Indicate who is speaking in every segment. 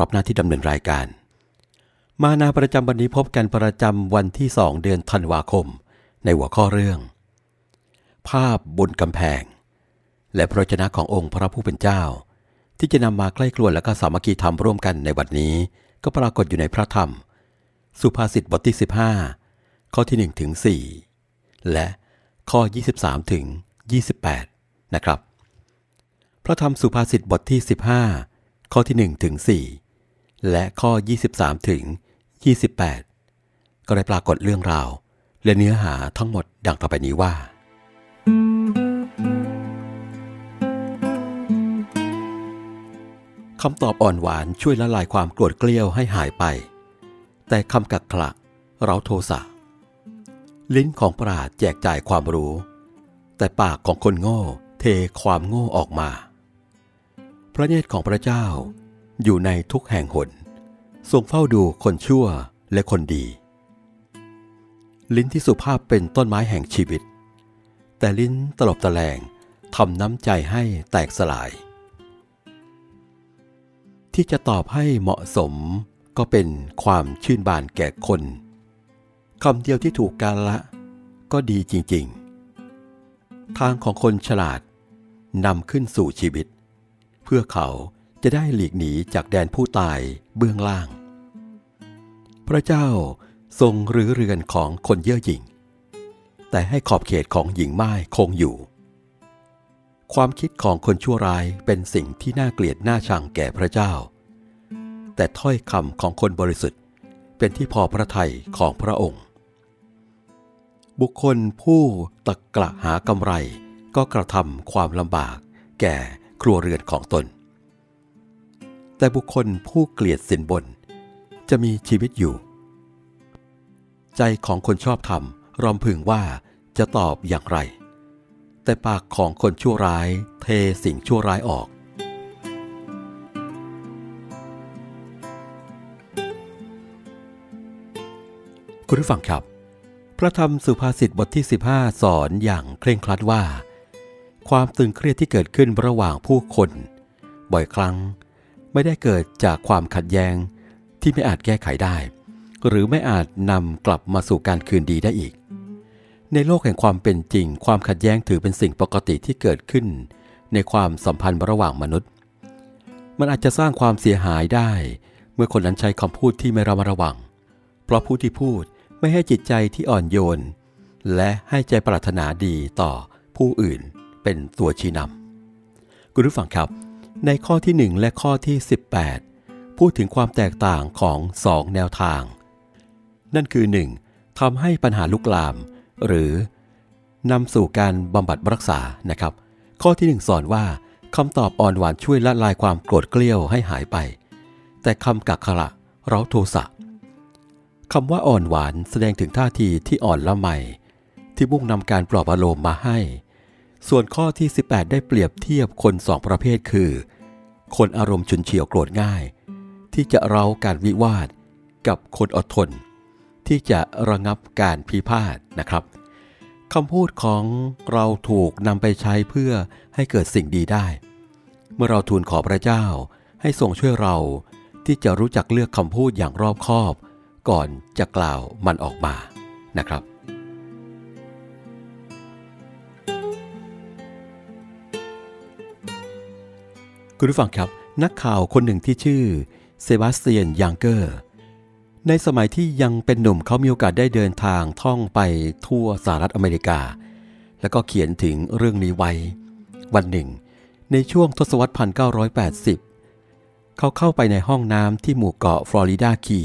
Speaker 1: รับหน้าที่ดำเนินรายการ มานาประจำวันนี้พบกันประจำวันที่2เดือนธันวาคม ในหัวข้อเรื่อง ภาพบนกำแพง และพระวจนะขององค์พระผู้เป็นเจ้า ที่จะนำมาใกล้ครวญและก็สามัคคีธรรมร่วมกันในวันนี้ ก็ปรากฏอยู่ในพระธรรม สุภาษิตบทที่ 15 ข้อที่1ถึง4และข้อ 23ถึง28 นะครับ พระธรรมสุภาษิตบทที่ 15 ข้อที่ 1 ถึง 4 และข้อ 23 ถึง 28 ก็ได้ปรากฏเรื่องราว และเนื้อหาทั้งหมดดังต่อไปนี้ว่า คำตอบอ่อนหวานช่วยละลายความโกรธเกลี้ยวให้หายไป แต่คำกักขระเราโทสะลิ้นของปราดแจกจ่ายความรู้ แต่ปากของคนโง่เทความโง่ออกมา พระเนตรของพระเจ้า อยู่ในทุกแห่งหนทรงเฝ้าดูคนชั่วและคนดี ลิ้นที่สุภาพเป็นต้นไม้แห่งชีวิต แต่ลิ้นตลบตะแลงทำน้ำใจให้แตกสลาย ที่จะตอบให้เหมาะสมก็เป็นความชื่นบานแก่คนคำเดียวที่ถูกกาละ ก็ดีจริง ๆ ทางของคนฉลาดนำขึ้นสู่ชีวิต เพื่อเขา จะได้หลีกหนีจากแดนผู้ตายเบื้องล่าง พระเจ้าทรงรื้อเรือนของคนเย่อหยิ่ง แต่ให้ขอบเขตของหญิงไม้คงอยู่ ความคิดของคนชั่วร้ายเป็นสิ่งที่น่าเกลียดน่าชังแก่พระเจ้า แต่ถ้อยคำของคนบริสุทธิ์เป็นที่พอพระทัยของพระองค์ บุคคลผู้ตะกละหากำไรก็กระทำความลำบากแก่ครัวเรือนของตน แต่บุคคลผู้เกลียดสินบน จะมีชีวิตอยู่ ใจของคนชอบธรรมรอมพึงว่าจะตอบอย่างไร แต่ปากของคนชั่วร้ายเทสิ่งชั่วร้ายออก คุณผู้ฟังครับ พระธรรมสุภาษิตบทที่ 15 สอนอย่างเคร่งครัดว่า ความตึงเครียดที่เกิดขึ้นระหว่างผู้คน บ่อยครั้ง ไม่ได้เกิดจากความขัดแย้งที่ไม่อาจแก้ไขได้ หรือไม่อาจนำกลับมาสู่การคืนดีได้อีก ในโลกแห่งความเป็นจริง ความขัดแย้งถือเป็นสิ่งปกติที่เกิดขึ้น ในความสัมพันธ์ระหว่างมนุษย์ มันอาจจะสร้างความเสียหายได้ เมื่อคนนั้นใช้คำพูดที่ไม่ระมัดระวัง เพราะผู้ที่พูดไม่ให้จิตใจที่อ่อนโยน และให้ใจปรารถนาดีต่อผู้อื่นเป็นตัวชี้นำคุณผู้ฟังครับ ในข้อที่ 1 และข้อที่ 18 พูดถึงความแตกต่างของสองแนวทาง นั่นคือ 1. ทำให้ปัญหาลุกลาม หรือนำสู่การบำบัดรักษานะครับ ข้อที่ 1 สอนว่าคำตอบอ่อนหวานช่วยละลายความโกรธเกลี้ยวให้หายไป แต่คำกักขระเร้าโทสะคำว่าอ่อนหวานแสดงถึงท่าทีที่อ่อนละไมที่มุ่งนำการปลอบอารมณ์มาให้ ส่วนข้อที่ 18 ได้เปรียบเทียบคนสองประเภทคือ คนอารมณ์ฉุนเฉียวโกรธง่าย ที่จะเร้าการวิวาท กับคนอดทน ที่จะระงับการพิพาทนะครับคำพูดของเราถูกนำไปใช้เพื่อให้เกิดสิ่งดีได้ เมื่อเราทูลขอพระเจ้าให้ทรงช่วยเราที่จะรู้จักเลือกคำพูดอย่างรอบคอบ ก่อนจะกล่าวมันออกมานะครับ คุณผู้ฟังครับ นักข่าวคนหนึ่งที่ชื่อเซบาสเตียนยังเกอร์ ในสมัยที่ยังเป็นหนุ่มเขามีโอกาสได้เดินทางท่องไปทั่วสหรัฐอเมริกา แล้วก็เขียนถึงเรื่องนี้ไว้ วันหนึ่ง ในช่วงทศวรรษ 1980 เขาเข้าไปในห้องน้ำที่หมู่เกาะฟลอริดาคี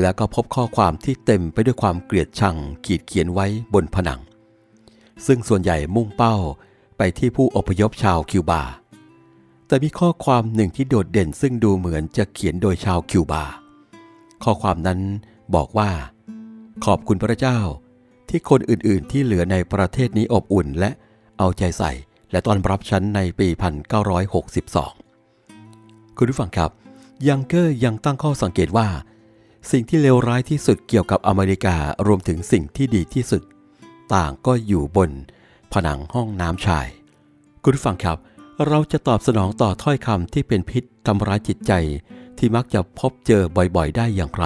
Speaker 1: แล้วก็พบข้อความที่เต็มไปด้วยความเกลียดชังขีดเขียนไว้บนผนัง ซึ่งส่วนใหญ่มุ่งเป้าไปที่ผู้อพยพชาวคิวบา แต่มีข้อความหนึ่งที่โดดเด่นซึ่งดูเหมือนจะเขียนโดยชาวคิวบา ข้อความนั้นบอกว่า ขอบคุณพระเจ้า ที่คนอื่นๆที่เหลือในประเทศนี้อบอุ่นและเอาใจใส่ และต้อนรับฉันในปี 1962 คุณผู้ฟังครับ ยังเกอร์ยังตั้งข้อสังเกตว่า สิ่งที่เลวร้ายที่สุดเกี่ยวกับอเมริการวมถึงสิ่งที่ดีที่สุด ต่างก็อยู่บน ผนังห้องน้ำชาย คุณผู้ฟังครับ เราจะตอบสนองต่อถ้อยคำที่เป็นพิษทำร้ายจิตใจที่มักจะพบเจอบ่อยๆ ได้อย่างไร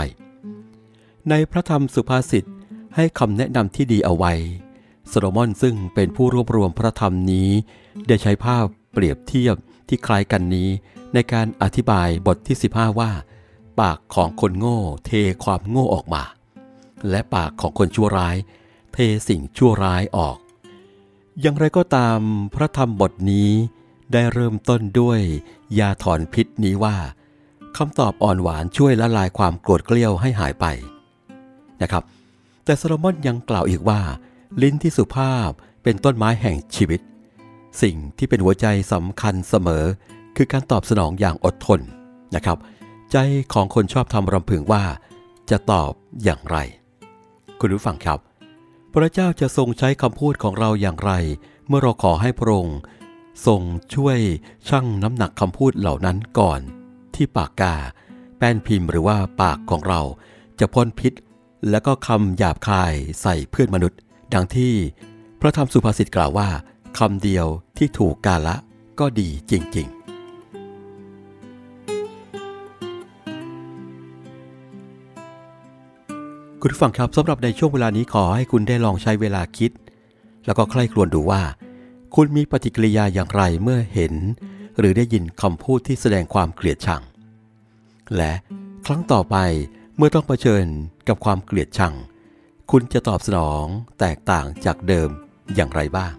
Speaker 1: ในพระธรรมสุภาษิตให้คำแนะนำที่ดีเอาไว้โซโลมอนซึ่งเป็นผู้รวบรวมพระธรรมนี้ ได้ใช้ภาพเปรียบเทียบที่คล้ายกันนี้ ในการอธิบายบทที่ 15 ว่า ปากของคนโง่ เทความโง่ออกมา และปากของคนชั่วร้าย เทสิ่งชั่วร้ายออก อย่างไรก็ตามพระธรรมบทนี้ ได้เริ่มต้นด้วย ยาถอนพิษนี้ว่าคำตอบอ่อนหวานช่วยละลายความโกรธเกลี้ยวให้หายไปนะครับ แต่โซโลมอนยังกล่าวอีกว่า ลิ้นที่สุภาพเป็นต้นไม้แห่งชีวิต สิ่งที่เป็นหัวใจสำคัญเสมอ คือการตอบสนองอย่างอดทนนะครับ ใจของคนชอบทำรำพึงว่า จะตอบอย่างไร คุณผู้ฟังครับ พระเจ้าจะทรงใช้คำพูดของเราอย่างไร เมื่อเราขอให้พระองค์ ทรงช่วยชั่งน้ำหนักคำพูดเหล่านั้นก่อน ที่ปากกา แป้นพิมพ์หรือว่าปากของเรา จะพ่นพิษ และก็คำหยาบคายใส่เพื่อนมนุษย์ ดังที่พระธรรมสุภาษิตกล่าวว่าคำเดียวที่ถูกกาละก็ดีจริง ๆคุณผู้ฟังครับสำหรับในช่วงเวลานี้ขอให้คุณได้ลองใช้เวลาคิด แล้วก็ใคร่ครวญดูว่า คุณมีปฏิกิริยาอย่างไรเมื่อเห็น หรือได้ยินคำพูดที่แสดงความเกลียดชัง และครั้งต่อไปเมื่อต้องเผชิญกับความเกลียดชัง คุณจะตอบสนองแตกต่างจากเดิมอย่างไรบ้าง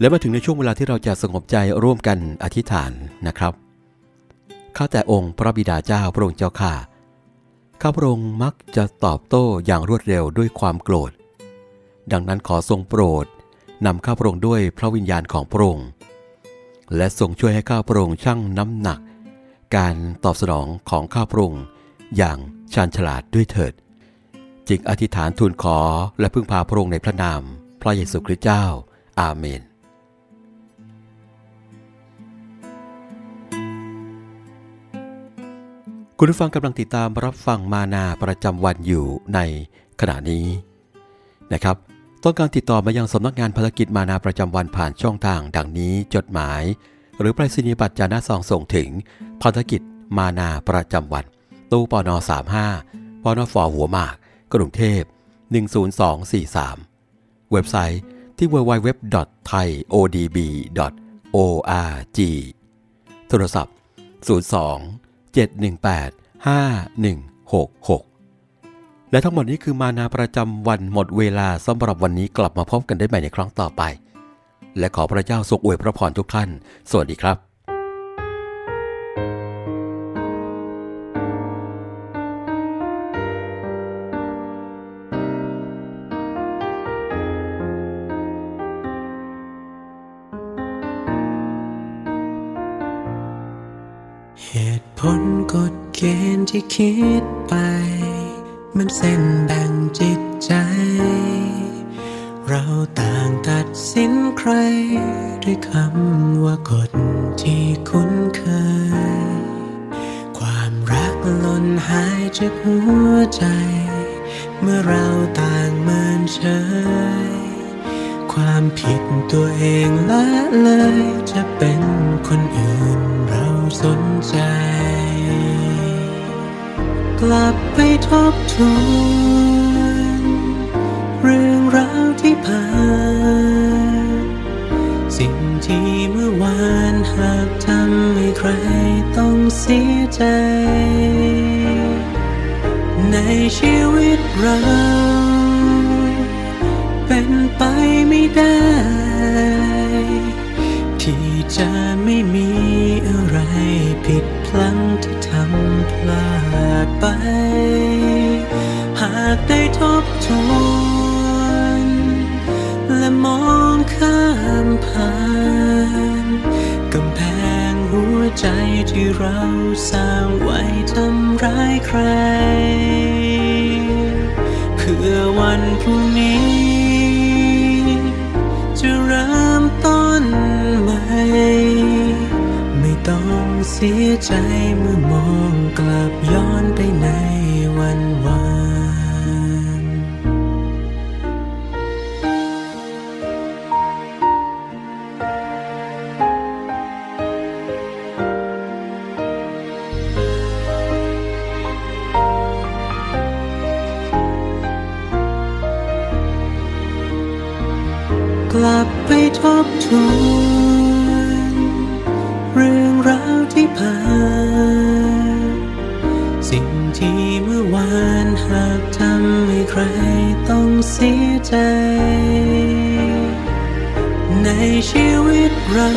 Speaker 1: และมาถึงในช่วงเวลาที่เราจะสงบใจร่วมกันอธิษฐานนะครับ ข้าแต่องค์พระบิดาเจ้าพระองค์เจ้าข้า ข้าพระองค์มักจะตอบโต้อย่างรวดเร็วด้วยความโกรธ ดังนั้นขอทรงโปรดนำข้าพระองค์ด้วยพระวิญญาณของพระองค์ และทรงช่วยให้ข้าพระองค์ชั่งน้ำหนัก การตอบสนองของข้าพระองค์อย่างชาญฉลาดด้วยเถิด จึงอธิษฐานทูลขอและพึ่งพาพระองค์ในพระนาม พระเยซูคริสต์เจ้า อาเมน คุณผู้ฟังกำลังติดตามรับฟังมานาประจำวันอยู่ในขณะนี้นะครับ ต้องการติดต่อมายังสำนักงานภารกิจมานาประจำวันผ่านช่องทาง ดังนี้จดหมาย หรือไปรษณียบัตรจานาซองส่งถึงภารกิจมานาประจำวัน ตู้ปอนอ35ปอนอฟอหัวหมาก กรุงเทพ 10243 เว็บไซต์ที่ www.thaiodb.org โทรศัพท์ 02 718 5166 และทั้งหมดนี้คือมานาประจำวันหมดเวลาสำหรับวันนี้กลับมาพบกันได้ใหม่ในครั้งต่อไป และขอพระเจ้าทรงอวยพระพรทุกท่าน สวัสดีครับ
Speaker 2: เหตุผลกฎเกณฑ์ที่คิดไป มันเส้นแบ่งจิตใจ เราต่างตัดสินใคร ด้วยคำว่ากฎที่คุ้นเคย ความรักหล่นหายจากหัวใจ เมื่อเราต่างเมินเฉย ความผิดตัวเองละเลยจะเป็นคนอื่นเราสนใจ กลับไปทบทวนเรื่องราวที่ผ่านสิ่งที่เมื่อวานหากทำให้ใครต้องเสียใจ ในชีวิตเรา ไม่ได้ ที่จะไม่มีอะไรผิดพลั้งที่ทำพลาดไป หากได้ทบทวนและมองข้ามผ่านกำแพงหัวใจที่เราสร้างไว้ทำร้ายใคร เพื่อวันพรุ่งนี้ สียใจเมื่อมองกลับย้อนไปในวันวานกลับไปทบทวนเรื่อง ราวที่ผ่านสิ่งที่เมื่อวานหากทำให้ใครต้องเสียใจ ในชีวิตเรา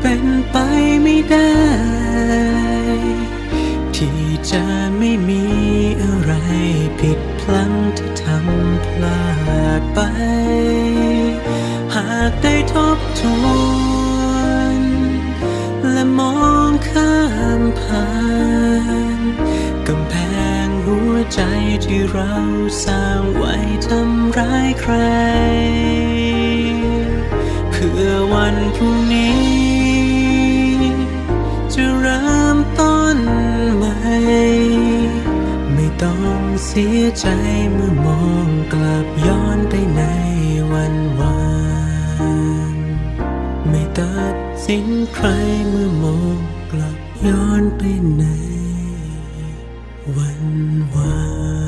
Speaker 2: เป็นไปไม่ได้ ที่จะไม่มีอะไรผิดพลั้งที่ทำพลาดไป ใจที่เราสร้างไว้ทำร้ายใคร เพื่อวันพรุ่งนี้ จะเริ่มต้นใหม่ ไม่ต้องเสียใจเมื่อมองกลับย้อนไปในวันวานไม่ตัดสินใครเมื่อมองกลับย้อนไปใน วันวาน